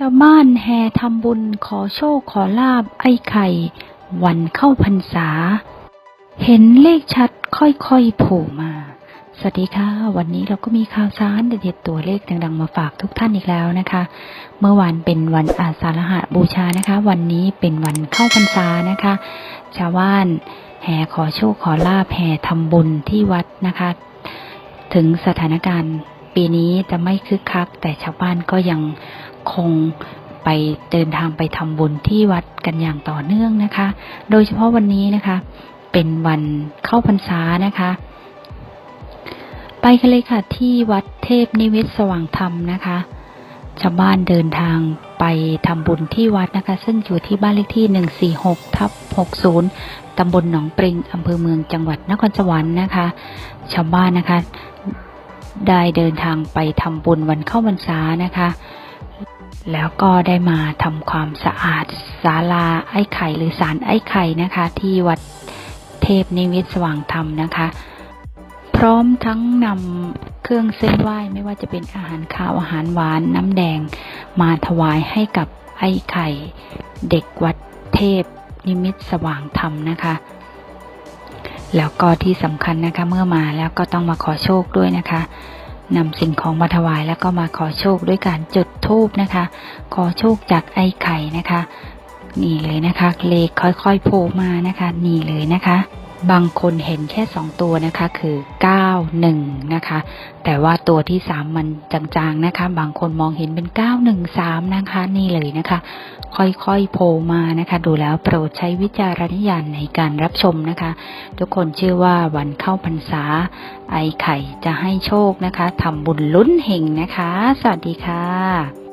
ชาวบ้านแห่ทำบุญขอโชคขอลาบไอ้ไข่ วันเข้าพรรษา เห็นเลขชัดค่อยๆโผล่มา สวัสดีค่ะ วันนี้เราก็มีข่าวสารเด็ดๆตัวเลขดังๆมาฝากทุกท่านอีกแล้วนะคะ เมื่อวานเป็นวันอาสาฬหะบูชานะคะ วันนี้เป็นวันเข้าพรรษานะคะ ชาวบ้านแห่ขอโชคขอลาบแห่ทำบุญที่วัดนะคะ ถึงสถานการณ์ปีนี้จะไม่คึกคัก แต่ชาวบ้านก็ยัง คงไปเดินทางไปทำบุญที่วัดกันอย่างต่อเนื่องนะคะ โดยเฉพาะวันนี้นะคะ เป็นวันเข้าพรรษานะคะ ไปกันเลยค่ะที่วัดเทพนิวิตสว่างธรรมนะคะ ชาวบ้านเดินทางไปทำบุญที่วัดนะคะ ซึ่งอยู่ที่บ้านเลขที่ 146ทับ60ตำบลหนองปริงอำเภอเมืองจังหวัดนครสวรรค์นะคะ ชาวบ้านนะคะ ได้เดินทางไปทำบุญวันเข้าพรรษานะคะ แล้วก็ได้มาทำความสะอาดศาลาไอ้ไข่หรือศาลไอ้ไข่นะคะ ที่วัดเทพนิวิตสว่างธรรมนะคะ พร้อมทั้งนำเครื่องเส้นไหว้ไม่ว่าจะเป็นอาหารข้าวอาหารหวานน้ำแดง มาถวายให้กับไอ้ไข่ เด็กวัดเทพนิมิตสว่างธรรมนะคะแล้วก็ที่สำคัญนะคะเมื่อมาแล้วก็ต้องมาขอโชคด้วยนะคะ นำสิ่งของมาถวายแล้วก็มาขอโชคด้วยการจุดธูปนะคะ ขอโชคจากไอ้ไข่นะคะ นี่เลยนะคะ เลขค่อยๆโผล่มานะคะ นี่เลยนะคะ บางคนเห็นแค่สองตัวนะคะคือ 91 นะคะ แต่ว่าตัวที่ 3 มันจางๆนะคะ บางคนมองเห็นเป็น 913 นะคะ นี่เลยนะคะ ค่อยๆโผล่มานะคะ ดูแล้วโปรดใช้วิจารณญาณในการรับชมนะคะ ทุกคนเชื่อว่าวันเข้าพรรษา ไอไข่จะให้โชคนะคะทำบุญลุ้นเฮงนะคะ สวัสดีค่ะ